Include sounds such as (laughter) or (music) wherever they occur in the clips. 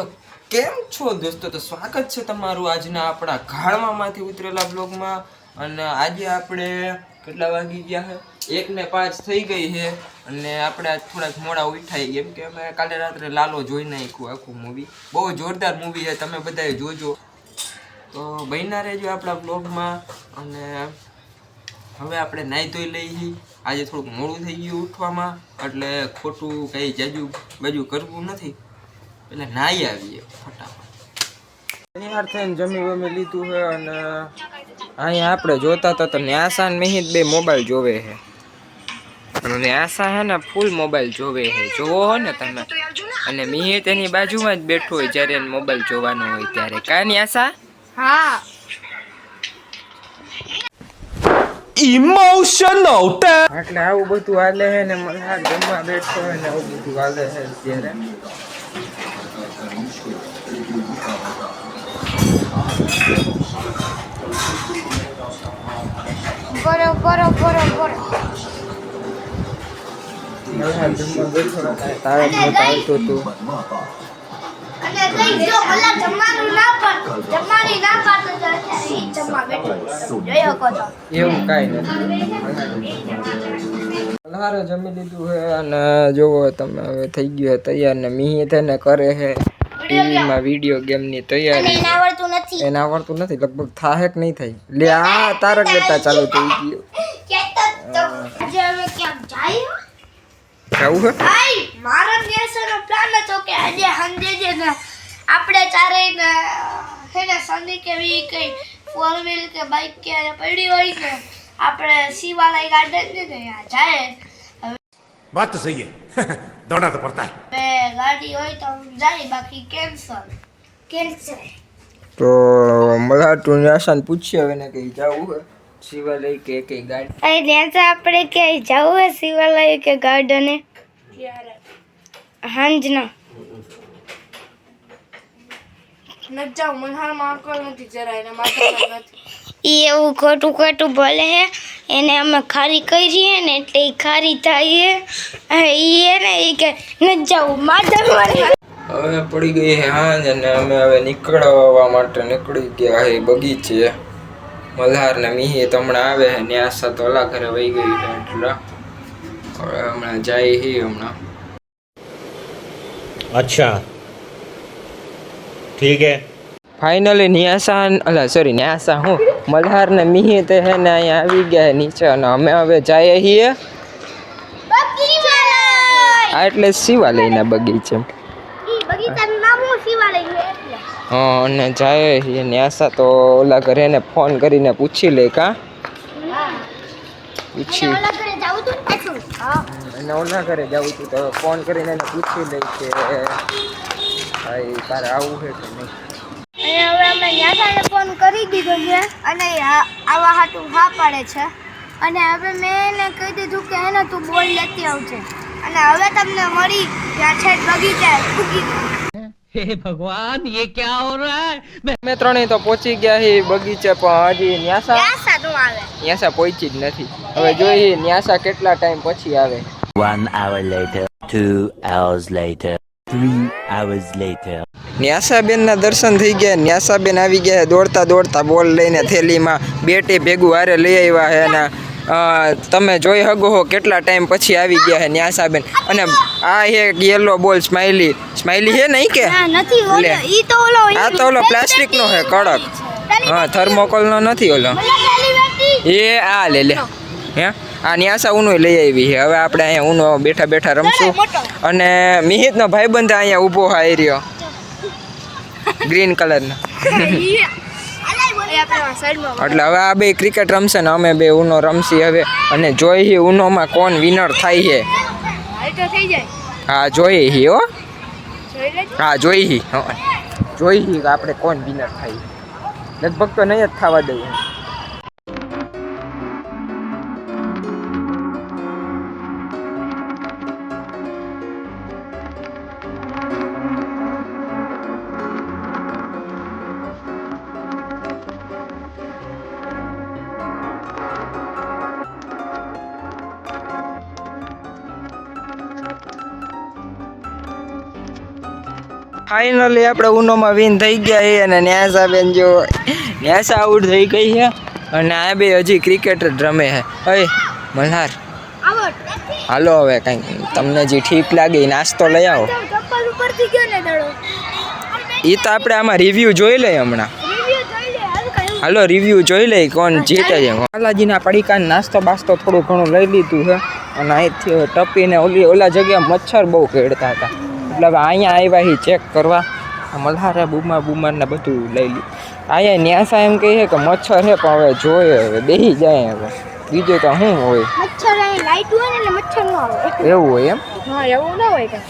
તો કેમ છો દોસ્તો? તો સ્વાગત છે તમારું આજના આપણા ગાળવામાંથી ઉતરેલા બ્લોગમાં અને આજે આપણે કેટલા વાગી ગયા છે એક ને પાંચ થઈ ગઈ છે અને આપણે થોડાક મોડા ઉઠાઈ કેમ કે અમે કાલે રાત્રે લાલો જોઈ નાખ્યું આખું મૂવી બહુ જોરદાર મૂવી છે. તમે બધાએ જોજો. તો બન્યા રહેજો આપણા બ્લોગમાં અને હવે આપણે નાહી ધોઈ લઈએ. આજે થોડુંક મોડું થઈ ગયું ઉઠવામાં. એટલે ખોટું કંઈ જાજુ બાજુ કરવું નથી. એટલે નાઈ આવીએ ફટાફટ. તૈયાર થઈને જમી વમી લીધું છે અને અહીંયા આપણે જોતા હતા તો ન્યાસા ને મિહિત બે મોબાઈલ જોવે છે. અને ન્યાસા હે ને ફૂલ મોબાઈલ જોવે છે. જોવો હો ને તમે. અને મિહિત એની બાજુમાં જ બેઠો હોય જ્યારે એને મોબાઈલ જોવાનો હોય ત્યારે. કા ન્યાસા? હા. એટલે આવું બધું હાલે છે ને મને હા જમવા બેઠો હોય ને આવું બધું હાલે છે અત્યારે. બરો બરો બરો બરો મને આ જમવા બેઠો હતો, તારે જ તું અને કઈ જો ભલા જમવાનું ના પાડ જમવાની ના પાડતો તો અત્યારે જમવા બેઠો જોઈ શકો છો એવું કાઈ નથી લહારે જમી લીધું છે અને જોવો તમે હવે થઈ ગયું તૈયાર ને મિહિ થઈને કરે છે ટીવીમાં વિડીયો ગેમની તૈયારી એને આવડતું નથી એને આવડતું નથી લગભગ થાહે કે નહીં થાય લે આ તારક બેટા ચાલુ થઈ ગયો જવું હે મારો નેસોનો પ્લાન હતો કે આજે સાંજે છે ને આપણે ચારેય ને હે ને સંધી કે વી કઈ ફોર વ્હીલ કે બાઇક કે પડી હોય ને આપણે શિવાલય ગાર્ડન ને જાય વાત તો સહી હે દોડના તો પડતા હે ગાડી હોય તો હું જાય બાકી કેન્સલ કેન્સલ તો તું ન્યાસાને હવે ને કઈ જવું છે શિવાલય કે કઈ અહીં ત્યાં આપણે ક્યાંય જવું હોય શિવાલય કે ગાર્ડને હાંજના. નથી જાઉં મને હાલ માકડ નથી જરાય ને માથા નથી એ એવું ખોટું ખોટું ભલે હે એને અમે ખારી કરીએ ને એટલે એ ખારી થાય એ ને એ કે નથી જાવું માધર હવે પડી ગઈ હે હાંજ અને અમે હવે નીકળવા માટે નીકળી ગયા છે બગીચે. મલ્હાર ને મીહી તમને આવે છે ને આશા તો ઓલા ઘરે વહી ગઈ છે એટલે હમણાં જાય છે હમણાં. અચ્છા. ठीक है ફાઇનલી ન્યાસા અલા સોરી ન્યાસા હું મલ્હાર ને મિહિ તે હે ને અહીંયા આવી ગયા છે નીચે અને અમે હવે જઈએ છીએ આ એટલે શિવાલયના બગીચે બગીચાનું નામ હું શિવાલય છે એટલે હા અને જાય છીએ ન્યાસા તો ઓલા ઘરે ને ફોન કરીને પૂછી લે કા પૂછી ઓલા ઘરે જાવું તું પાછું હા અને ઓલા ઘરે જવું હતું તો ફોન કરીને એને પૂછી લઈ કે ભાઈ તારે આવું છે કે નહીં? અને હવે અમે ન્યાસાને ફોન કરી દીધો છે અને આવા હાટું હા પાડે છે. અને હવે મેં એને કહી દીધું કે એને તું બોલ લેતી આવજે. અને હવે તમને મળી ત્યાં છે બગીચા ફૂકી અમે ત્રણેય તો પહોંચી ગયા હી બગીચે પણ હજી ન્યાસા ન્યાસા સાધુ આવે. ન્યાસા પહોંચી જ નથી. હવે જોઈએ ન્યાસા કેટલા ટાઈમ પછી આવે. 1 hour later, 2 hours later, three hours later. ન્યાસાબેન ના દર્શન થઈ ગયા. ન્યાસાબેન આવી ગયા. દોડતા દોડતા બોલ લઈને થેલીમાં બેટે ભેગું હારે લઈ આવ્યા હે અને તમે જોઈ શકો હો કેટલા ટાઈમ પછી આવી ગયા હે ન્યાસાબેન. અને આ એક યલો બોલ સ્માઈલી સ્માઇલી છે નહીં કે? ના નથી ઓલો. લે. ઈ તો ઓલો આ તો ઓલો પ્લાસ્ટિક નો છે કડક. હા થર્મોકોલ નો નથી ઓલો. એ આ લે લે. હે? આ ન્યાસા ઉનો લઈ આવી છે. હવે આપણે અહીંયા ઉનો બેઠા બેઠા રમશું. અને મિહિતનો ભાઈબંધ અહીંયા ઊભો હાઈ રહ્યો. ગ્રીન કલરનો. એટલે હવે આ બે ક્રિકેટ રમશે ને અમે બે ઉનો રમશી હવે. અને જોઈએ ઉનોમાં કોણ વિનર થાય છે. હા જોઈ હી હો. હા જોઈ હી હં. જોઈ હી આપણે કોણ વિનર થાય. લગભગ તો નહીં જ થવા દઈએ. ફાઇનલી આપણે ઉનોમાં વિન થઈ ગયા છે અને ન્યાસા બેન જો ન્યાસા આઉટ થઈ ગઈ છે અને આ બે હજી ક્રિકેટ રમે છે. અય, મલ્હાર. હાલો હવે કંઈક, તમને જે ઠીક લાગે એ નાસ્તો લઈ આવો. એ તો આપણે આમાં રિવ્યૂ જોઈ લઈએ હમણાં. હાલ રિવ્યૂ જોઈ લઈ કોણ જીતે છે. બાલાજીના પડીકાને નાસ્તો બાસ્તો થોડું ઘણું લઈ લીધું છે. અને અહીંથી ટપીને ઓલી ઓલા જગ્યાએ મચ્છર બહુ ખેડતા હતા. એટલે હવે અહીંયા આવ્યા હી ચેક કરવા. મલ્હારે બુમા બુમાર ને બધું લઈ લીધું અહીંયા ન્યાસા એમ કહે કે મચ્છર છે પણ હવે જોઈએ હવે બેસી જાય હવે. બીજું તો શું હોય? મચ્છર લાઈટ હોય ને મચ્છર ન આવે. એવું હોય એમ? હા એવું ના હોય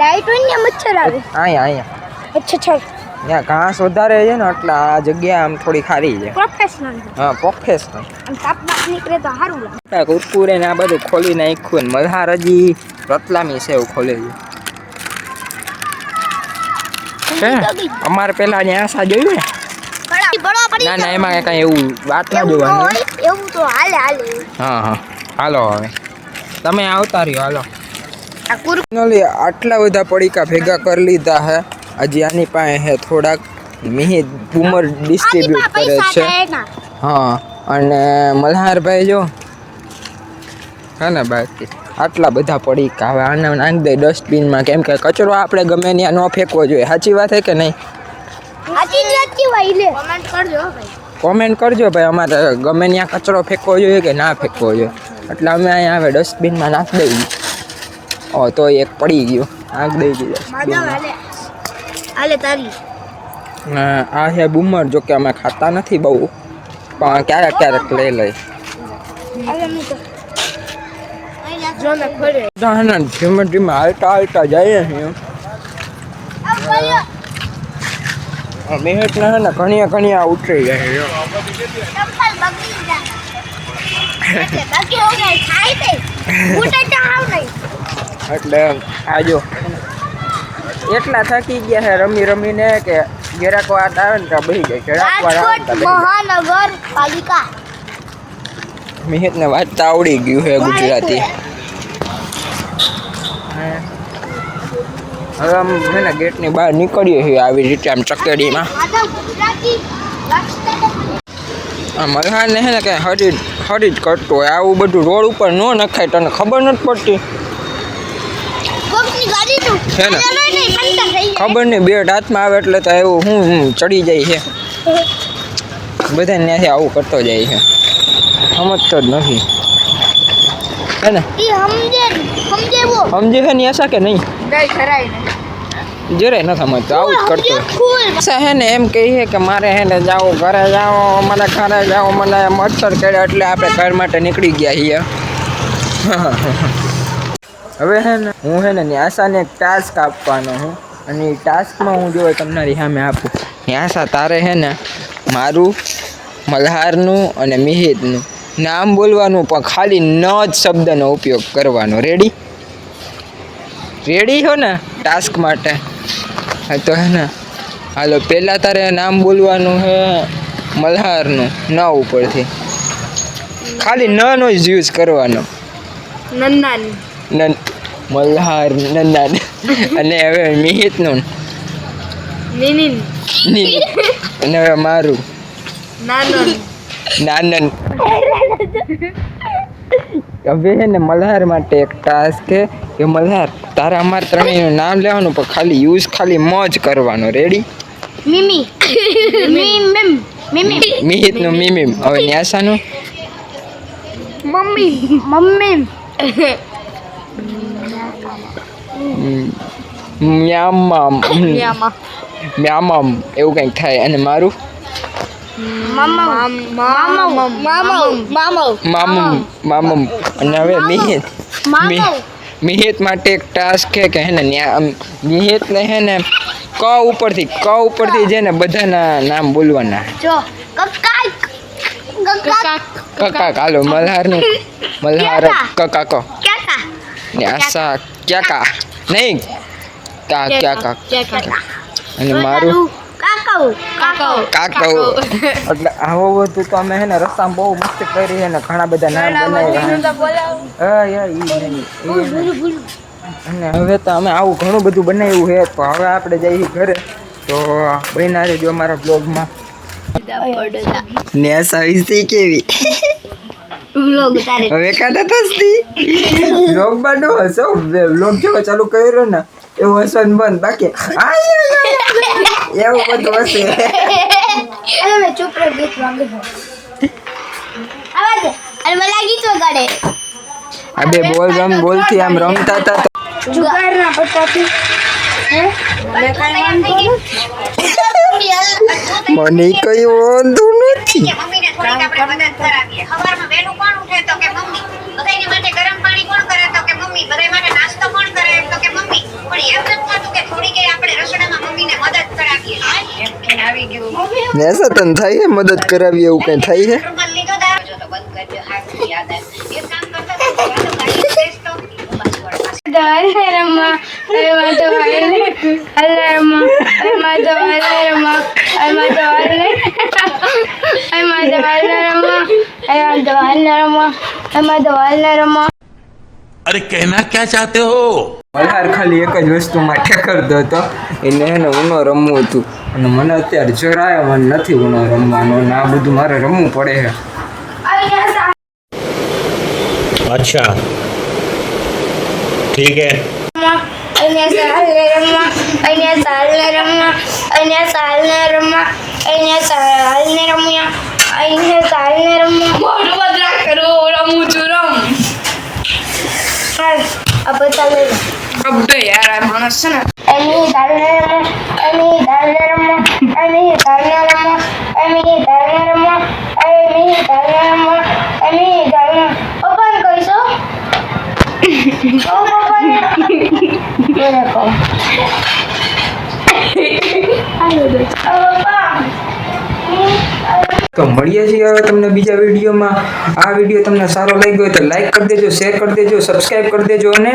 લાઈટ હોય ને મચ્છર આવે. અહીંયા અહીંયા. અચ્છા અચ્છા. ત્યાં ઘાસ વધારે છે ને એટલે આ જગ્યા આમ થોડી ખારી છે. પ્રોફેશનલ હા પ્રોફેશનલ આમ નીકળે તો સારું લાગે. આ કુરકુરે ને આ બધું ખોલી નાખ્યું ને મલ્હાર હજી રતલામી સેવ ખોલે છે. હે? અમારે પેલા અહીંયા આશા જોયું ને? ના ના એમાં કઈ એવું વાત ના જોવાની. એવું તો હાલે હાલે. હા હા. હાલો હવે. તમે આવતા રહ્યો હાલો. નલી ફાઇનલી આટલા બધા પડીકા ભેગા કરી લીધા હે. હજી આની પાસે હે થોડાક મિહિત બુમર ડિસ્ટ્રીબ્યુટ કરે છે. હા અને મલ્હારભાઈ જો. હા ને બાકી. આટલા બધા પડી હવે આને નાખી દે ડસ્ટબિનમાં કેમ કે કચરો આપણે ગમે ત્યાં ન ફેંકવો જોઈએ. સાચી વાત છે કે નહીં? કમેન્ટ કરજો ભાઈ. કોમેન્ટ કરજો ભાઈ અમારે ગમે ત્યાં કચરો ફેંકવો જોઈએ કે ના ફેંકવો જોઈએ. એટલે અમે અહીંયા હવે ડસ્ટબિનમાં નાખી દઈએ. ઓ તો એક પડી ગયો. નાખી દઈ ગયું માધવ હાલે હાલે તારી. આ છે બુમર જો કે અમે ખાતા નથી બહુ. પણ ક્યારેક ક્યારેક લઈ લઈ. જો ને ખોલે ધીમે ધીમે હાલતા હાલતા જાય છે મિનિટ ના ને ઘણી ઘણી ઉતરી જાય છે ચપ્પલ બગડી જાય. એટલે હો ગઈ ખાઈ દે ફૂટે તો આવ નહીં. એટલે આજો એટલા થાકી ગયા છે રમી રમીને કે જરાક વાત આવે ને તો બહી જાય જરાક વાર આવે મહાનગરપાલિકા. મિહિતને વાંચતા આવડી ગયું છે ગુજરાતી. હવે આમ છે ને ગેટની બહાર નીકળીએ છીએ આવી રીતે આમ ચકેડીમાં. માધવ ગુજરાતી આ મલ્હારને છે ને કંઈ હરી હરી જ કરતું હોય. આવું બધું રોડ ઉપર ન નખાય, તને ખબર નથી પડતી? છે ને? ખબર નહીં બેટ હાથમાં આવે એટલે તો એવું હું ચડી જાય છે. બધા ત્યાંથી આવું કરતો જાય છે. સમજતો જ નથી. હે ને? સમજે છે ને આશા કે નહીં? નહીં ખરાય ને જરાય ન સમજતો આવું જ કરતો. હે ને એમ કહીએ કે મારે હે ને જાઓ ઘરે જાઓ મને ઘરે જાઓ મને મચ્છર કર્યા એટલે આપણે ઘર માટે નીકળી ગયા છીએ. (laughs) હવે હે ને હું હે ને ન્યાસાને એક ટાસ્ક આપવાનો હું. અને એ ટાસ્કમાં હું જોઈએ તમને સામે આપું. ન્યાસા તારે હે ને મારું મલ્હારનું અને મિહિતનું નામ બોલવાનું પણ ખાલી ન જ શબ્દનો ઉપયોગ કરવાનો. રેડી રેડી હો ને? ટાસ્ક માટે. હા તો હે ને હાલો પહેલાં તારે નામ બોલવાનું હે મલ્હારનું ન ઉપરથી. ખાલી ન નો જ યુઝ કરવાનો. નંદાની. નન મલ્હાર નંદન. અને હવે મિહિતનું. નીની ની અને હવે મારું. નાનન. નાનન. હવે છે ને મલ્હાર માટે એક ટાસ્ક છે. કે મલ્હાર તારે અમારે ત્રણેયનું નામ લેવાનું પણ ખાલી યુઝ ખાલી મ જ કરવાનો. રેડી મિમી. મિમ. મિમી મિહિતનું મિમીમ. હવે ન્યાસાનું? મમ્મી. મમ્મી મ્યામામ. યામા મ્યામામ. એવું કંઈક થાય. અને મારું? મામમ અને હવે મિહિત. મિહિત માટે એક ટાસ્ક છે કે હે ને મિહિતને હે ને ક ઉપરથી ક ઉપરથી છે ને બધાના નામ બોલવાના. જો કકા કકા કકા કાલો મલ્હારનું. મલ્હાર કકા કો કાકા ને આશા ક્યાકા? નહીં. કા ક્યાકા? અને મારું એટલે આવો બધું તો અમે હે ને રસ્તામાં બહુ મસ્ત કરી છે ને ઘણા બધા નામ બનાવ્યા. અને હવે તો અમે આવું ઘણું બધું બનાવ્યું છે. તો હવે આપણે જઈએ ઘરે. તો બહેના રહેજો અમારા બ્લોગમાં ને સવિસ્તી કેવી? હવે કાઢા થસતી બ્લોગ નો હસો બ્લોગ જેવો ચાલુ કર્યો ને. એવું હસવાનું બંધ બાકી. એવું બધું હશે અરે મેં ચૂપ રહી ગીત વાગે આવા દે અને મને ગીત વગાડે આ બે બોલ રમ બોલથી આમ રમતા હતા તો જુગાર ના પત્તાથી હે મને કાઈ વાંધો મને કઈ વાંધો નથી સવારમાં વહેલું કોણ ઉઠે તો કે મમ્મી બધાયને માટે ગરમ પાણી કોણ કરે તો કે મમ્મી બધાય માટે નાસ્તો કે મમ્મી પણ એમ નથી થતું કે થોડીક એ આપણે રસોડામાં મમ્મીને મદદ કરાવીએ એમ થઈને આવી ગયું ને સતન થાય છે મદદ કરાવી એવું કઈ થાય છે રૂમાલ લીધો દારૂ જો તો બંધ કરી દો હાથ યાદ આવે એક કામ કરતો તો ચાલો ગાડી બેસતો બસ વળ અલ્લારમ્મા અલ્લાહ તો અલ્લારમ્મા અલ્લાહ તો અલ્લારમ્મા અલ્લાહ તો અલ્લાહ તો અલ્લારમ્મા અલ્લાહ તો અલ્લારમ્મા અલ્લાહ તો અલ્લારમ્મા अरे कहना क्या चाहते हो મલ્હાર ખાલી એક જ વસ્તુ માટે કરતો હતો. એને એને ઉનો રમવું હતું. અને મને અત્યારે જરાય મને નથી ઉનો રમવાનો. અને આ બધું મારે રમવું પડે છે અચ્છા. ઠીક હે. અને સાલને રમવા અને સાલને રમવા અને સાલને રમવા અને સાલને રમ્યા અને સાલને રમવા મોઢું બદલા કરવું રમું છું રમ હા આ બધા લઈ લો અબે યાર આ માણસ છે ને એની સાલને રમવા એની સાલને રમવા એની સાલને રમવા એની સાલને રમવા એની સાલને રમવા એની સાલને પપ્પાને તો મળીએ છીએ હવે તમને બીજા વિડીયોમાં. આ વીડિયો તમને સારો લાગ્યો હોય તો લાઈક કરી દેજો શેર કરી દેજો સબસ્ક્રાઇબ કરી દેજો અને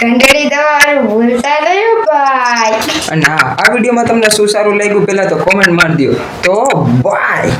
ઘંટડી દવાનું ભૂલતા નહીં ભાઈ. અને હા આ વિડીયોમાં તમને શું સારું લાગ્યું પહેલા તો કોમેન્ટ મારી દો તો બાય